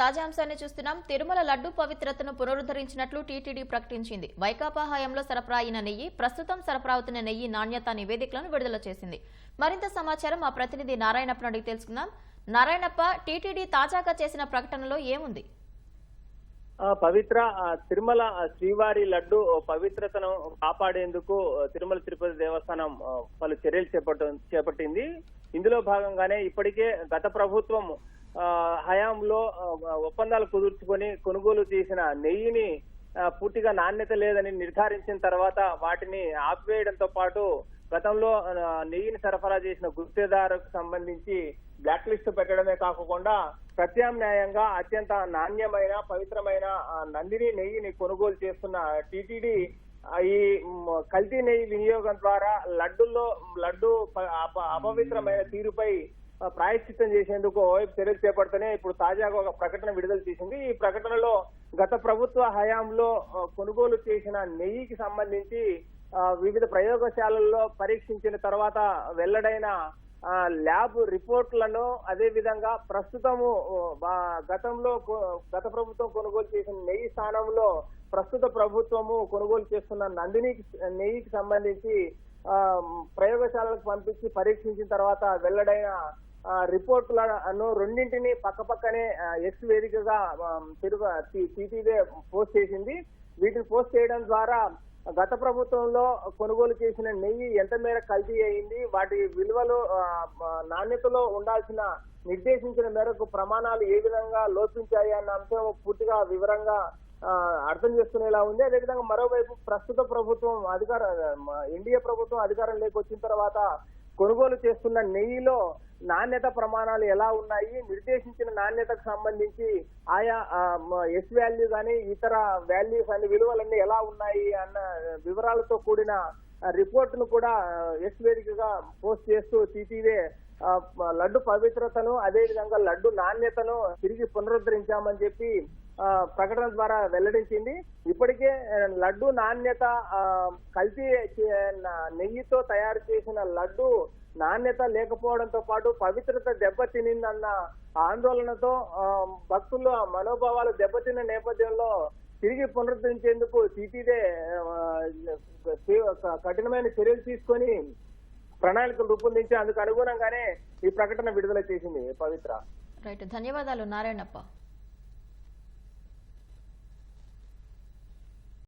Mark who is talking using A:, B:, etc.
A: తాజా అంశాన్ని చూస్తున్నాం. తిరుమల లడ్డు పవిత్రతను పునరుద్ధరించినట్లు టీటీడీ ప్రకటించింది. వైకాపా హయాంలో సరఫరా అయిన నెయ్యి ప్రస్తుతం సరఫరా అవుతున్న నెయ్యి నాణ్యత నివేదికలను విడుదల చేసింది. మరింత సమాచారం మా ప్రతినిధి నారాయణప్పను అడిగి తెలుసుకుందాం. నారాయణప్ప టీటీడీ తాజాగా చేసిన ప్రకటనలో ఏముంది?
B: పవిత్ర తిరుమల శ్రీవారి లడ్డు పవిత్రతను కాపాడేందుకు తిరుమల తిరుపతి దేవస్థానం పలు చర్యలు చేపట్టింది. ఇందులో భాగంగానే ఇప్పటికే గత ప్రభుత్వం హయాంలో ఒప్పందాలు కుదుర్చుకొని కొనుగోలు చేసిన నెయ్యిని పూర్తిగా నాణ్యత లేదని నిర్ధారించిన తర్వాత వాటిని ఆపివేయడంతో పాటు గతంలో నెయ్యిని సరఫరా చేసిన గుత్తేదారుకు సంబంధించి బ్లాక్ లిస్ట్ పెట్టడమే కాకుండా ప్రత్యామ్నాయంగా అత్యంత నాణ్యమైన పవిత్రమైన నందిని నెయ్యిని కొనుగోలు చేస్తున్న టీటీడీ ఈ కల్తీ నెయ్యి వినియోగం ద్వారా లడ్డుల్లో లడ్డు అప- అపవిత్రమైన తీరుపై ప్రాయశ్చిత్తం చేసేందుకు ఓవైపు చర్యలు చేపడుతూనే ఇప్పుడు తాజాగా ఒక ప్రకటన విడుదల చేసింది. ఈ ప్రకటనలో గత ప్రభుత్వ హయాంలో కొనుగోలు చేసిన నెయ్యికి సంబంధించి వివిధ ప్రయోగశాలల్లో పరీక్షించిన తర్వాత వెల్లడైన ల్యాబ్ రిపోర్ట్లను అదే విధంగా ప్రస్తుతము గతంలో గత ప్రభుత్వం కొనుగోలు చేసిన నెయ్యి స్థానంలో ప్రస్తుత ప్రభుత్వము కొనుగోలు చేస్తున్న నందినికి నెయ్యికి సంబంధించి ప్రయోగశాలకు పంపించి పరీక్షించిన తర్వాత వెల్లడైన రిపోర్ట్లను రెండింటిని పక్క పక్కనే ఎక్స్ వేదికగా ఆ, తిరుగు టీటీవీ పోస్ట్ చేసింది. వీటిని పోస్ట్ చేయడం ద్వారా గత ప్రభుత్వంలో కొనుగోలు చేసిన నెయ్యి ఎంత మేర కల్తీ అయింది వాటి విలువలు నాణ్యతలో ఉండాల్సిన నిర్దేశించిన మేరకు ప్రమాణాలు ఏ విధంగా లోపించాయి అన్న అంశం పూర్తిగా వివరంగా అర్థం చేసుకునేలా ఉంది. అదేవిధంగా మరోవైపు ప్రస్తుత ప్రభుత్వం అధికార ఎన్డీఏ ప్రభుత్వం అధికారం వచ్చిన తర్వాత కొనుగోలు చేస్తున్న నెయ్యిలో నాణ్యత ప్రమాణాలు ఎలా ఉన్నాయి? నిర్దేశించిన నాణ్యతకు సంబంధించి ఆయా ఎస్ వాల్యూ కానీ ఇతర వాల్యూస్ అన్ని విలువలన్నీ ఎలా ఉన్నాయి అన్న వివరాలతో కూడిన రిపోర్ట్ను కూడా ఎస్ వేదికగా పోస్ట్ చేస్తూ టీటీవీ లడ్డు పవిత్రతను అదేవిధంగా లడ్డు నాణ్యతను తిరిగి పునరుద్ధరించామని చెప్పి ప్రకటన ద్వారా వెల్లడించింది. ఇప్పటికే లడ్డు నాణ్యత కల్తీ నా- నెయ్యితో తయారు చేసిన లడ్డు నాణ్యత లేకపోవడంతో పాటు పవిత్రత దెబ్బతినిందన్న ఆందోళనతో భక్తుల మనోభావాలు దెబ్బతిన్న నేపథ్యంలో తిరిగి పునరుద్ధరించేందుకు సిటీదే కఠినమైన చర్యలు తీసుకొని ప్రణాళికలు రూపొందించి అందుకు అనుగుణంగానే ఈ ప్రకటన విడుదల చేసింది పవిత్ర.
A: రైట్ ధన్యవాదాలు నారాయణప్ప.